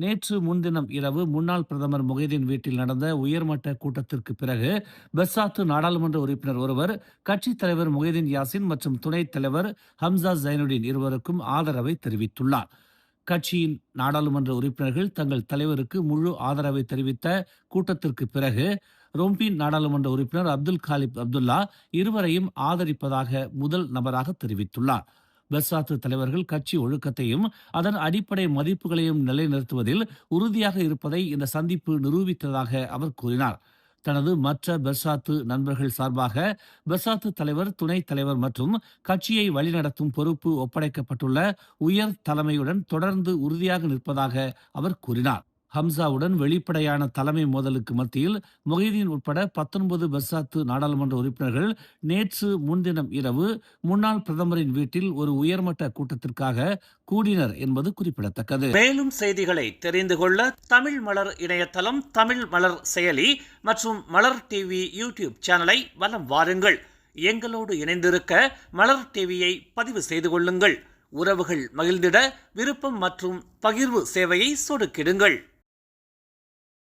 நேற்று முன்தினம் இரவு முன்னாள் பிரதமர் முகைதீன் வீட்டில் நடந்த உயர்மட்ட கூட்டத்திற்கு பிறகு பெர்சாத்து நாடாளுமன்ற உறுப்பினர் ஒருவர் கட்சித் தலைவர் முகைதீன் யாசின் மற்றும் துணைத் தலைவர் ஹம்சா ஜைனுடீன் இருவருக்கும் ஆதரவை தெரிவித்துள்ளார். கட்சியின் நாடாளுமன்ற உறுப்பினர்கள் தங்கள் தலைவருக்கு முழு ஆதரவை தெரிவித்த கூட்டத்திற்கு பிறகு ரொம்பின் நாடாளுமன்ற உறுப்பினர் அப்துல் காலிப் அப்துல்லா இருவரையும் ஆதரிப்பதாக முதல் நபராக தெரிவித்துள்ளார். பெர்சாத்து தலைவர்கள் கட்சி ஒழுக்கத்தையும் அதன் அடிப்படை மதிப்புகளையும் நிலைநிறுத்துவதில் உறுதியாக இருப்பதை இந்த சந்திப்பு நிரூபித்ததாக அவர் கூறினார். தனது மற்ற பெர்சாத்து நண்பர்கள் சார்பாக பெர்சாத்து தலைவர் துணைத் தலைவர் மற்றும் கட்சியை வழிநடத்தும் பொறுப்பு ஒப்படைக்கப்பட்டுள்ள உயர் தலைமையுடன் தொடர்ந்து உறுதியாக நிற்பதாக அவர் கூறினார். ஹம்சாவுடன் வெளிப்படையான தலைமை மோதலுக்கு மத்தியில் மொஹிதீன் உட்பட பத்தொன்பது பர்சாத்து நாடாளுமன்ற உறுப்பினர்கள் நேற்று முன்தினம் இரவு முன்னாள் பிரதமரின் வீட்டில் ஒரு உயர்மட்ட கூட்டத்திற்காக கூடினர் என்பது குறிப்பிடத்தக்கது. மேலும் செய்திகளை தெரிந்து கொள்ள தமிழ் மலர் இணையதளம் தமிழ் மலர் செயலி மற்றும் மலர் டிவி யூடியூப் சேனலை வலம் வாருங்கள். எங்களோடு இணைந்திருக்க மலர் டிவியை பதிவு செய்து கொள்ளுங்கள். உறவுகள் மகிழ்ந்திட விருப்பம் மற்றும் பகிர்வு சேவையை சொடுக்கிடுங்கள்.